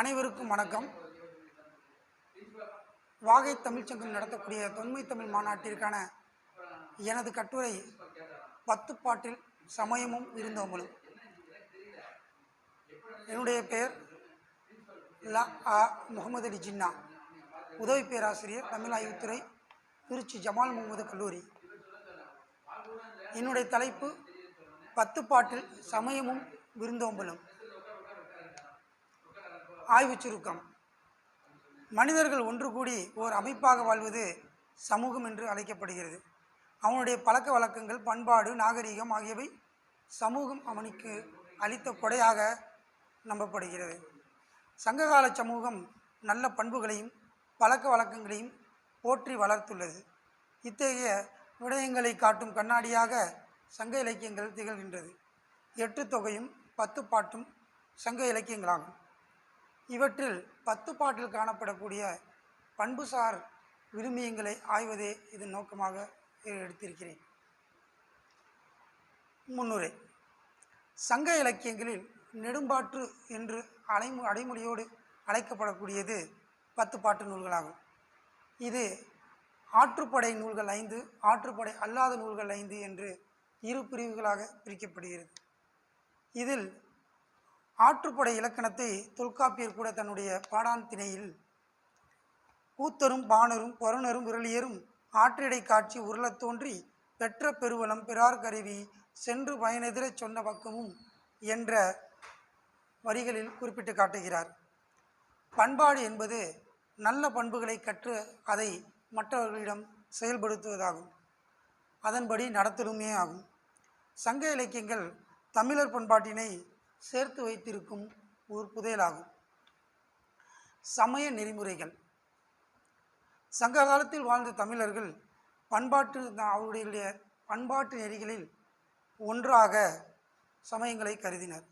அனைவருக்கும் வணக்கம். வாகை தமிழ்ச்சங்கம் நடத்தக்கூடிய தொன்மை தமிழ் மாநாட்டிற்கான எனது கட்டுரை பத்து பாட்டில் சமயமும் விருந்தோம்பலும் என்னுடைய பெயர் ல அ முகமது அலி ஜின்னா. உதவி பேராசிரியர் தமிழ் ஆய்வுத்துறை திருச்சி ஜமால் முகமது கல்லூரி. என்னுடைய தலைப்பு பத்து பாட்டில் சமயமும் விருந்தோம்பலும். ஆய்வுச் சுருக்கம் மனிதர்கள் ஒன்று கூடி ஓர் அமைப்பாக வாழ்வது சமூகம் என்று அழைக்கப்படுகிறது. அவனுடைய பழக்க வழக்கங்கள் பண்பாடு நாகரிகம் ஆகியவை சமூகம் அவனுக்கு அளித்த கொடையாக நம்பப்படுகிறது. சங்ககால சமூகம் நல்ல பண்புகளையும் பழக்க வழக்கங்களையும் போற்றி வளர்த்துள்ளது. இத்தகைய விடயங்களை காட்டும் கண்ணாடியாக சங்க இலக்கியங்கள் திகழ்கின்றது. எட்டு தொகையும் பத்து பாட்டும் சங்க இலக்கியங்களாகும். இவற்றில் பத்து பாட்டில் காணப்படக்கூடிய பண்புசார் விழுமியங்களை ஆய்வதே இதன் நோக்கமாக எடுத்திருக்கிறேன். முன்னுரை சங்க இலக்கியங்களில் நெடும்பாற்று என்று அலைமு அடைமொழியோடு அழைக்கப்படக்கூடியது பத்து பாட்டு நூல்களாகும். இது ஆற்றுப்படை நூல்கள் ஐந்து ஆற்றுப்படை அல்லாத நூல்கள் ஐந்து என்று இரு பிரிவுகளாக பிரிக்கப்படுகிறது. இதில் ஆற்றுப்படை இலக்கணத்தை தொல்காப்பியர் கூட தன்னுடைய பாடான் திணையில் கூத்தரும் பாணரும் பொருணரும் விரலியரும் ஆற்றிடை காட்சி உருளத் தோன்றி பெற்ற பெருவலம் பிறார் கருவி சென்று பயனெதிரச் சொன்ன பக்கமும் என்ற வரிகளில் குறிப்பிட்டு காட்டுகிறார். பண்பாடு என்பது நல்ல பண்புகளை கற்று அதை மற்றவர்களிடம் செயல்படுத்துவதாகும். அதன்படி நடத்தலுமே ஆகும். சங்க இலக்கியங்கள் தமிழர் பண்பாட்டினை சேர்த்து வைத்திருக்கும் ஒரு புதையலாகும். சமய நெறிமுறைகள். சங்க காலத்தில் வாழ்ந்த தமிழர்கள் பண்பாட்டு அவருடைய பண்பாட்டு நெறிகளில் ஒன்றாக சமயங்களை கருதினர்.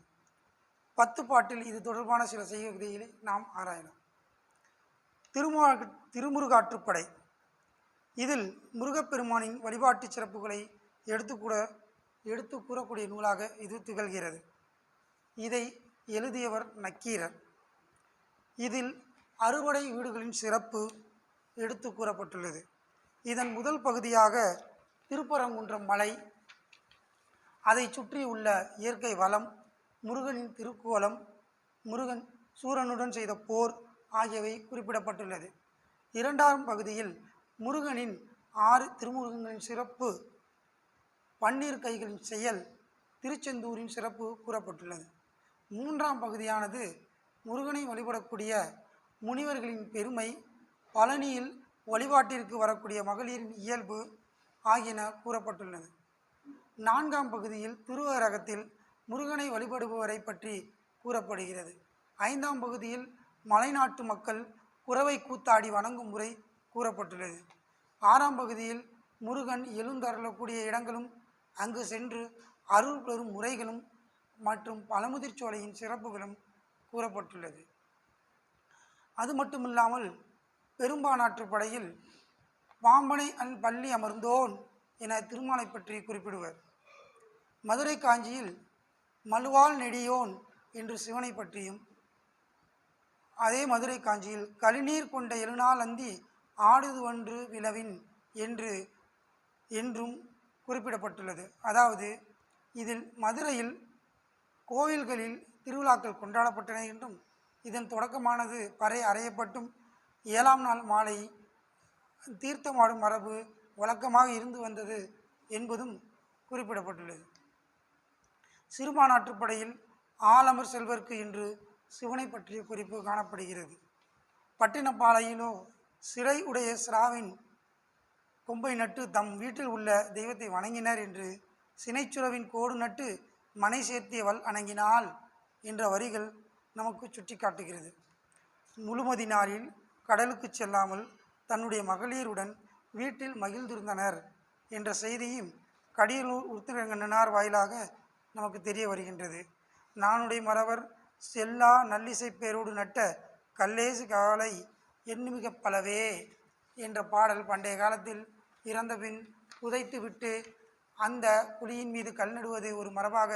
பத்து பாட்டில் இது தொடர்பான சில செய்திகளை நாம் ஆராயலாம். திருமா திருமுருகாற்றுப்படை. இதில் முருகப்பெருமானின் வழிபாட்டு சிறப்புகளை எடுத்துக்கூட எடுத்து கூறக்கூடிய நூலாக இது திகழ்கிறது. இதை எழுதியவர் நக்கீரர். இதில் அறுபடை வீடுகளின் சிறப்பு எடுத்து கூறப்பட்டுள்ளது. இதன் முதல் பகுதியாக திருப்பரங்குன்றம் மலை அதை சுற்றியுள்ள இயற்கை வளம் முருகனின் திருக்கோலம் முருகன் சூரனுடன் செய்த போர் ஆகியவை குறிப்பிடப்பட்டுள்ளது. இரண்டாம் பகுதியில் முருகனின் ஆறு திருமுருகங்களின் சிறப்பு பன்னீர் கைகளின் செயல் திருச்செந்தூரின் சிறப்பு கூறப்பட்டுள்ளது. மூன்றாம் பகுதியானது முருகனை வழிபடக்கூடிய முனிவர்களின் பெருமை பழனியில் வழிபாட்டிற்கு வரக்கூடிய மகளிரின் இயல்பு ஆகியன கூறப்பட்டுள்ளது. நான்காம் பகுதியில் திருவரகத்தில் முருகனை வழிபடுபவரை பற்றி கூறப்படுகிறது. ஐந்தாம் பகுதியில் மலைநாட்டு மக்கள் குறவை கூத்தாடி வணங்கும் முறை கூறப்பட்டுள்ளது. ஆறாம் பகுதியில் முருகன் எழுந்தருளக்கூடிய இடங்களும் அங்கு சென்று அருள் பெறும் முறைகளும் மற்றும் பழமுதிர்ச்சோலையின் சிறப்புகளும் கூறப்பட்டுள்ளது. அது மட்டுமில்லாமல் பெரும்பானாற்று படையில் பாம்பனை அன் பள்ளி அமர்ந்தோன் என திருமாலை பற்றி குறிப்பிடுவர். மதுரை காஞ்சியில் மலுவால் நெடியோன் என்று சிவனை பற்றியும் அதே மதுரை காஞ்சியில் கழிநீர் கொண்ட எழுநாள் அந்தி ஆடுதுவன்று விளவின் என்று என்றும் குறிப்பிடப்பட்டுள்ளது. அதாவது இதில் மதுரையில் கோவில்களில் திருவிழாக்கள் கொண்டாடப்பட்டன என்றும் இதன் தொடக்கமானது பறை அறையப்பட்டும். ஏழாம் நாள் மாலை தீர்த்தமாடும் மரபு வழக்கமாக இருந்து வந்தது என்பதும் குறிப்பிடப்பட்டுள்ளது. சிறுமாநாட்டுப்படையில் ஆலமர் செல்வர்க்கு இன்று சிவனை பற்றிய குறிப்பு காணப்படுகிறது. பட்டினப்பாளையிலோ சிறை உடைய சிராவின் கொம்பை நட்டு தம் வீட்டில் உள்ள தெய்வத்தை வணங்கினர் என்று சினைச்சுரவின் கோடு நட்டு மனை சேர்த்தியவள் அணங்கினாள் என்ற வரிகள் நமக்கு சுட்டி காட்டுகிறது முழுமதி நாளில் கடலுக்கு செல்லாமல் தன்னுடைய மகளிருடன் வீட்டில் மகிழ்ந்திருந்தனர் என்ற செய்தியும் கடியலூர் உத்திரங்கண்ணனார் வாயிலாக நமக்கு தெரிய வருகின்றது. நானுடைய மறவர் செல்லா நல்லிசை பேரோடு நட்ட கல்லேசு காலை எண்ணுமிக பலவே என்ற பாடல் பண்டைய காலத்தில் இறந்தபின் புதைத்துவிட்டு அந்த குழியின் மீது கல் நடுவது ஒரு மரபாக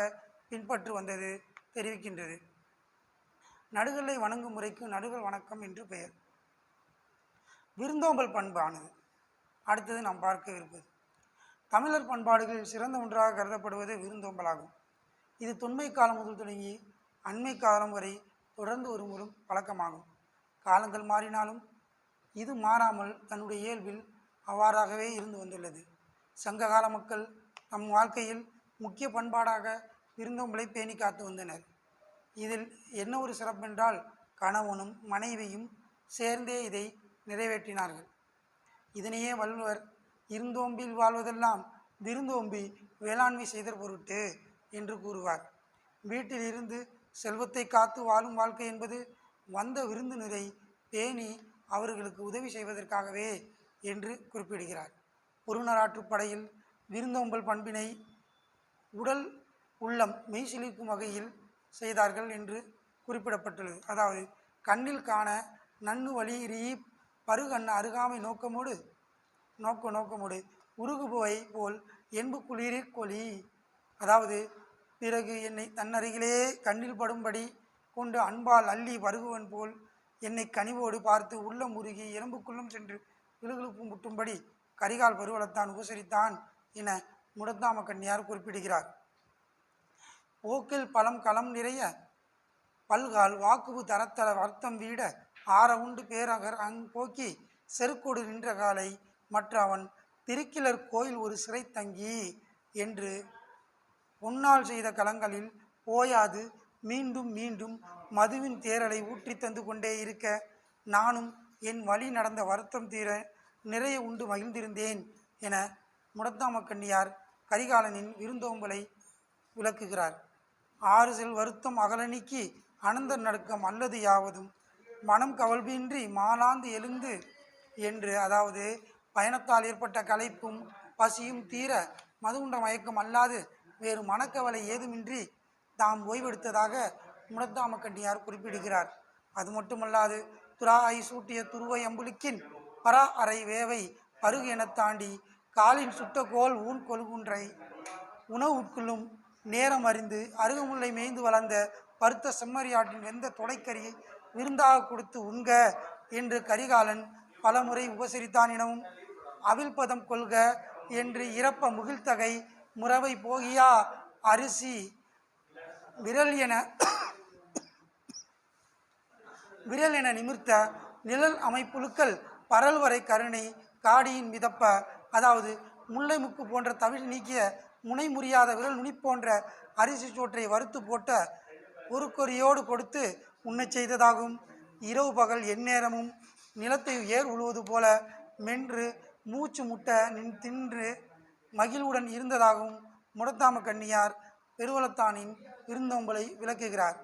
பின்பற்று வந்தது தெரிவிக்கின்றது. நடுகல்லை வணங்கும் முறைக்கு நடுகள் வணக்கம் என்று பெயர். விருந்தோம்பல் பண்பானது. அடுத்தது நாம் பார்க்க இருப்பது. தமிழர் பண்பாடுகளில் சிறந்த ஒன்றாக கருதப்படுவது விருந்தோம்பலாகும். இது தொன்மை காலம் முதல் தொடங்கி அண்மை காலம் வரை தொடர்ந்து ஒரு முறை பழக்கமாகும் காலங்கள் மாறினாலும் இது மாறாமல் தன்னுடைய இயல்பில் அவ்வாறாகவே இருந்து வந்துள்ளது. சங்ககால மக்கள் நம் வாழ்க்கையில் முக்கிய பண்பாடாக விருந்தோம்பலை பேணி காத்து வந்தனர். இதில் என்ன ஒரு சிறப்பென்றால் கணவனும் மனைவியும் சேர்ந்தே இதை நிறைவேற்றினார்கள். இதனையே வள்ளுவர் இருந்தோம்பில் வாழ்வதெல்லாம் விருந்தோம்பி வேளாண்மை செய்த பொருட்டு என்று கூறுவார். வீட்டில் இருந்து செல்வத்தை காத்து வாழும் வாழ்க்கை என்பது வந்த விருந்தினரை பேணி அவர்களுக்கு உதவி செய்வதற்காகவே என்று குறிப்பிடுகிறார். ஒருநராற்றுப்படையில் விருந்தோம்பல் பண்பினை உடல் உள்ளம் மெய்சிலிக்கும் வகையில் செய்தார்கள் என்று குறிப்பிடப்பட்டுள்ளது. அதாவது கண்ணில் காண நன்னு வழி ரீ பருகண்ண அருகாமை நோக்கமோடு நோக்க நோக்கமோடு உருகுபவை போல் என்பு குளிரிற் கொளி அதாவது பிறகு என்னை தன்னருகிலே கண்ணில் படும்படி கொண்டு அன்பால் அள்ளி வருகுவன் போல் என்னை கனிவோடு பார்த்து உள்ளம் உருகி எலும்புக்குள்ளும் சென்று கிளுகிழுப்பு முட்டும்படி கரிகால் பருவலத்தான் உபசரித்தான். என முடத்தாம கண்ணியார் குறிப்பிடுகிறார். போக்கில் பழம் களம் நிறைய பல்கால் வாக்குவு தரத்தர வருத்தம் வீட ஆற உண்டு பேரகர் அங் போக்கி செருக்கோடு நின்ற காலை மற்ற அவன் திருக்கிலர் கோயில் ஒரு சிறை தங்கி என்று உன்னால் செய்த களங்களில் ஓயாது மீண்டும் மீண்டும் மதுவின் தேரலை ஊற்றி தந்து கொண்டே இருக்க நானும் என் வழி நடந்த வருத்தம் தீர நிறைய உண்டு மகிழ்ந்திருந்தேன் என முடத்தாமக்கண்ணியார் கரிகாலனின் விருந்தோம்பலை விளக்குகிறார். ஆறு செல் வருத்தம் அகலனிக்கு நீக்கி அனந்த நடுக்கம் அல்லது யாவதும். மனம் கவல்பின்றி மாலாந்து எழுந்து என்று அதாவது பயணத்தால் ஏற்பட்ட களைப்பும் பசியும் தீர மதுகுண்ட மயக்கம் அல்லாது வேறு மனக்கவலை ஏதுமின்றி தாம் ஓய்வெடுத்ததாக முடத்தாமக்கண்ணியார் குறிப்பிடுகிறார். அது மட்டுமல்லாது துராய் சூட்டிய துருவை அம்புலிக்கின் பரா அறை வேவை பருகு எனத் தாண்டி காலின் சுட்ட கோல் ஊன் கொழுகுன்றை உணவு உட்கொள்ளும் நேரம் அறிந்து அருகமுல்லை மேய்ந்து வளர்ந்த பருத்த செம்மறியாட்டின் வெந்த துடைக்கறியை விருந்தாக கொடுத்து உண்க என்று கரிகாலன் பலமுறை உபசரித்தான் எனவும் அவிழ்பதம் கொள்க என்று இறப்ப முகிழ்த்தகை முறவை போகியா அரிசி விரல் என விரல் என நிமிர்த்த நிழல் அமைப்புழுக்கள் பரல்வரை கருணை காடியின் மிதப்ப அதாவது முல்லை முக்கு போன்ற தவிழ் நீக்கிய முனை முறியாத விரல் நுனி போன்ற அரிசி சோற்றை வறுத்து போட்ட பொறுக்கொறியோடு கொடுத்து உண்ணச் செய்ததாகும். இரவு பகல் எந்நேரமும் நிலத்தை ஏர் உழுவது போல மென்று மூச்சு முட்ட நின் தின்று மகிழ்வுடன் இருந்ததாகவும் முடத்தாம கண்ணியார் பெருவளத்தானின் விருந்தோம்பலை விளக்குகிறார்.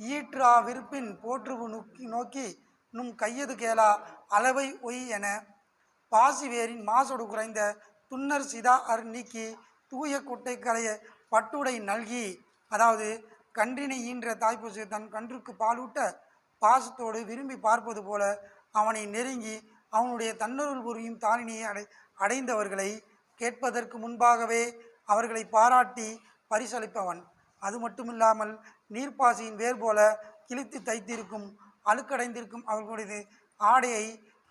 ஈற்றா விருப்பின் போற்றுவு நோக்கி நோக்கி நும் கையது கேளா அளவை ஒய் என பாசிவேரின் மாசோடு குறைந்த துன்னர் சிதா அர் நீக்கி தூய குட்டை கரைய பட்டுடை நல்கி. அதாவது கன்றினை ஈன்ற தாய்ப்பூசி தன் கன்றுக்கு பாலூட்ட பாசத்தோடு விரும்பி பார்ப்பது போல அவனை நெருங்கி அவனுடைய தன்னருள் புரியும் தாளினையை அடை அடைந்தவர்களை கேட்பதற்கு முன்பாகவே அவர்களை பாராட்டி பரிசளிப்பவன். அது மட்டுமில்லாமல் நீர்ப்பாசியின் வேர் போல கிழித்து தைத்திருக்கும் அழுக்கடைந்திருக்கும் அவர்களுடைய ஆடையை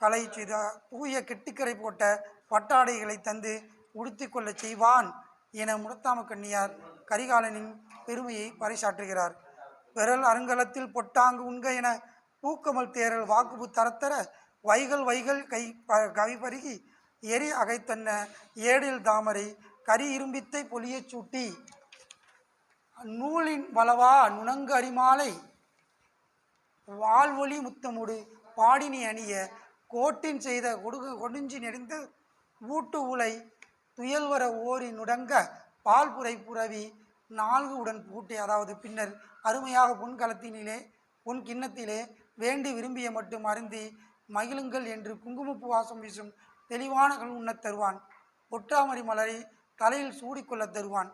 கலை செய்த தூய கெட்டிக்கரை போட்ட பட்டாடைகளை தந்து உடுத்தி கொள்ளச் செய்வான் என முடத்தாம கண்ணியார் கரிகாலனின் பெருமையை பறைசாற்றுகிறார். விரல் அருங்கலத்தில் பொட்டாங்கு உண்க என பூக்கமல் தேரல் வாக்குப்பு தரத்தர வைகள் வைகள் கை ப- கவி பருகி எரி அகைத்தன்ன ஏடில் தாமரை கரி இரும்பித்தை பொலியச் சூட்டி. நூலின் வளவா நுணங்கு அரிமாலை வாழ்வொளி முத்தமுடு பாடினி அணிய கோட்டின் செய்த கொடுகு கொடுஞ்சி நெறிந்து ஊட்டு உலை துயல்வர ஓரி நுடங்க பால்புரை புறவி நான்கு உடன் பூட்டி அதாவது பின்னர் அருமையாக பொன்கலத்தினிலே பொன் கிண்ணத்திலே வேண்டி விரும்பிய மட்டும் அருந்தி மகிழுங்கள் என்று குங்குமப்பு வாசம் வீசும் தெளிவான கண் உண்ணத் தருவான். ஒற்றாமரி மலரை தலையில் சூடிக்கொள்ளத் தருவான்.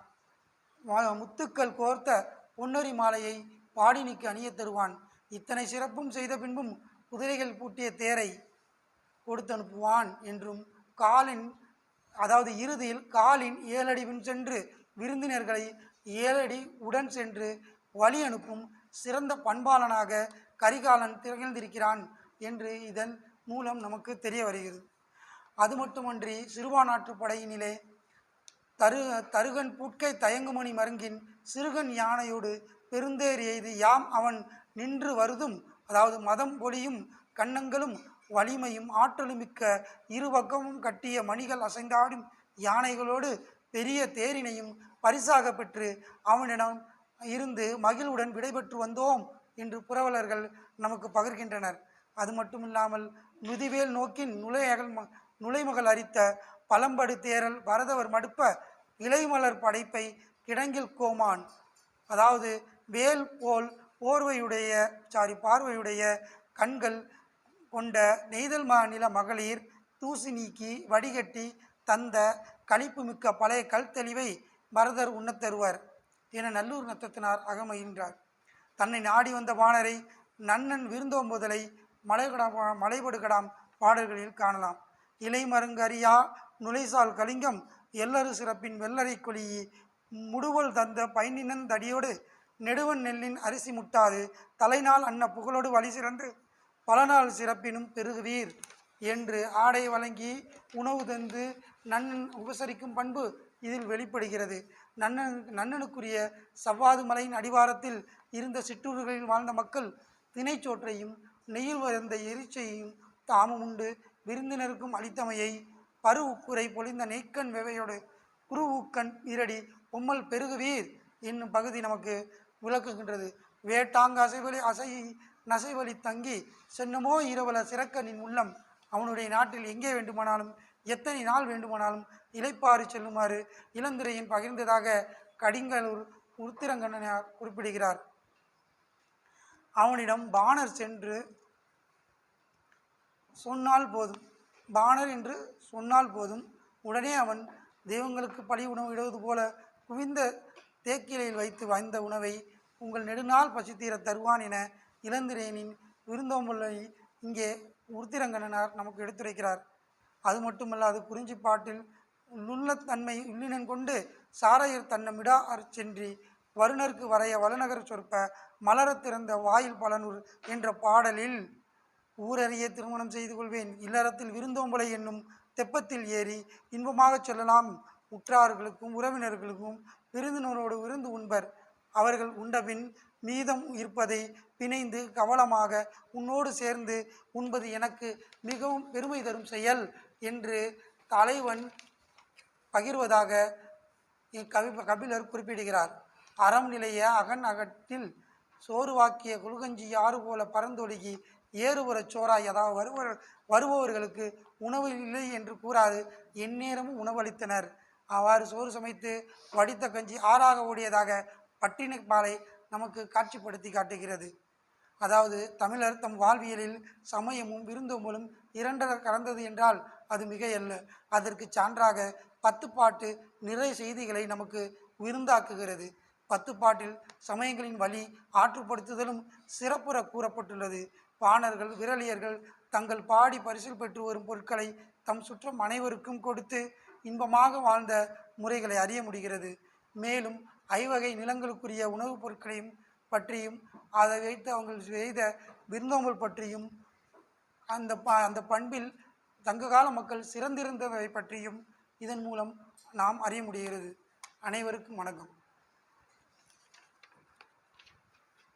முத்துக்கள் கோர்த்த பொன்னரி மாலையை பாடினிக்கு அணியத் தருவான். இத்தனை சிறப்பும் செய்த பின்பும் குதிரைகள் பூட்டிய தேரை கொடுத்து அனுப்புவான் என்றும் காலின் அதாவது இறுதியில் காலின் ஏழடிவின் சென்று விருந்தினர்களை ஏழடி உடன் சென்று வழி அனுப்பும் சிறந்த பண்பாளனாக கரிகாலன் திகழ்ந்திருக்கிறான் என்று இதன் மூலம் நமக்கு தெரிய வருகிறது. அது மட்டுமன்றி சிறுபான்நாட்டு படையினிலே தரு தருகன் பூட்கை தயங்குமணி மருங்கின் சிறுகன் யானையோடு பெருந்தேர் எய்து யாம் அவன் நின்று வருதும் அதாவது மதம் பொலியும் கன்னங்களும் வலிமையும் ஆற்றலும் மிக்க இருபக்கமும் கட்டிய மணிகள் அசைந்தாடும் யானைகளோடு பெரிய தேரினையும் பரிசாக பெற்று அவனிடம் இருந்து மகிழ்வுடன் விடைபெற்று வந்தோம் என்று புரவலர்கள் நமக்கு பகிர்கின்றனர். அது மட்டுமில்லாமல் முதிவேல் நோக்கின் நுழையகல் நுழைமகள் அரித்த பழம்படு தேரல் பரதவர் மடுப்ப இலைமலர் படைப்பை கிடங்கில் கோமான். அதாவது வேல் போல் போர்வையுடைய சாரி பார்வையுடைய கண்கள் கொண்ட நெய்தல் மாநில மகளிர் தூசி நீக்கி வடிகட்டி தந்த களிப்புமிக்க பழைய கல் தெளிவை பரதர் உண்ணத் தருவர் என நல்லூர் நத்தத்தினார் அகமகின்றார் தன்னை நாடி வந்த வானரை நன்னன் விருந்தோம்புதலை மலைகடா மலைபடுகடாம் பாடல்களில் காணலாம். இலைமருங்கரியா நுழைசால் கலிங்கம் எல்லரு சிறப்பின் வெள்ளரை கொளியி முடுவல் தந்த பயனினன் தடியோடு நெடுவன் நெல்லின் அரிசி முட்டாது தலைநாள் அன்ன புகழோடு வழி சிறந்து பல நாள் சிறப்பினும் பெருகுவீர் என்று ஆடை வழங்கி உணவு தந்து நன்னன் உபசரிக்கும் பண்பு இதில் வெளிப்படுகிறது. நன்னன் நன்னனுக்குரிய சவ்வாது மலையின் அடிவாரத்தில் இருந்த சிற்றூர்களில் வாழ்ந்த மக்கள் தினைச்சோற்றையும் நெய்யில் வந்த எரிச்சையும் தாமும் உண்டு. விருந்தினருக்கும் அளித்தமையை பருவுக்குறை பொழிந்த நெய்க்கண் வெவையோடு குருவுக்கண் இரடி பொம்மல் பெருகுவீர் என்னும் பகுதி நமக்கு விளக்குகின்றது. வேட்டாங்க அசைவலி அசை நசைவழி தங்கி சென்னமோ இரவல சிறக்கனின் உள்ளம். அவனுடைய நாட்டில் எங்கே வேண்டுமானாலும் எத்தனை நாள் வேண்டுமானாலும் இளைப்பாறு செல்லுமாறு இளந்திரையின் பகிர்ந்ததாக கடிங்கலூர் உருத்திரங்கண்ணனார் குறிப்பிடுகிறார். அவனிடம் பாணர் சென்று சொன்னால் போதும். பாணர் என்று சொன்னால் போதும். உடனே அவன் தெய்வங்களுக்கு பழி உணவு இடுவது போல குவிந்த தேக்கிலையில் வைத்து வந்த உணவை உங்கள் நெடுநாள் பசித்தீர தருவான் என இளந்திரையனின் விருந்தோம்பலை இங்கே உருத்திரங்கண்ணனார் நமக்கு எடுத்துரைக்கிறார். அது மட்டுமல்லாது குறிஞ்சி பாட்டில் உள்ளத்தன்மை உள்ளினன் கொண்டு சாரையர் தன்னமிடா சென்றி வருணர்க்கு வரைய வளநகர் சொற்ப மலரத் திறந்த வாயில் பலனூர் என்ற பாடலில் ஊரறிய திருமணம் செய்து கொள்வேன். இல்லறத்தில் விருந்தோம்பலை என்னும் தெப்பத்தில் ஏறி இன்பமாகச் செல்லலாம். உற்றார்களுக்கும் உறவினர்களுக்கும் விருந்தினரோடு விருந்து உண்பர். அவர்கள் உண்டபின் மீதம் இருப்பதை பிணைந்து கவலமாக உன்னோடு சேர்ந்து உண்பது எனக்கு மிகவும் பெருமை தரும் செயல் என்று தலைவன் பகிர்வதாக கவி கபிலர் குறிப்பிடுகிறார். அறம் நிலைய அகன் அகத்தில் சோறுவாக்கிய குழுகஞ்சி ஆறு போல பறந்தொழுகி ஏறுபுறச் சோறாய் அதாவது வருவர் வருபவர்களுக்கு உணவு இல்லை என்று கூறாது. எந்நேரமும் உணவளித்தனர். அவ்வாறு சோறு சமைத்து வடித்த கஞ்சி ஆறாக ஓடியதாக பட்டினப்பாலை நமக்கு காட்சிப்படுத்தி காட்டுகிறது. அதாவது தமிழர் தம் வாழ்வியலில் சமயமும் விருந்தோம்பலும் இரண்டர கலந்தது என்றால் அது மிகையல்ல. அதற்கு சான்றாக பத்துப்பாட்டு நிறை செய்திகளை நமக்கு விருந்தாக்குகிறது. பத்துப்பாட்டில் சமயங்களின் வழி ஆற்றுப்படுத்துதலும் சிறப்புற கூறப்பட்டுள்ளது. பாணர்கள் விரலியர்கள் தங்கள் பாடி பரிசில் பெற்று வரும் பொருட்களை தம் சுற்றம் அனைவருக்கும் கொடுத்து இன்பமாக வாழ்ந்த முறைகளை அறிய முடிகிறது. மேலும் ஐவகை நிலங்களுக்குரிய உணவுப் பொருட்களையும் பற்றியும் அதை வைத்து அவங்கள் செய்த விருந்தோம்பல் பற்றியும் அந்த ப அந்த பண்பில் தங்ககால மக்கள் சிறந்திருந்தவை பற்றியும் இதன் மூலம் நாம் அறிய முடிகிறது. அனைவருக்கும் வணக்கம்.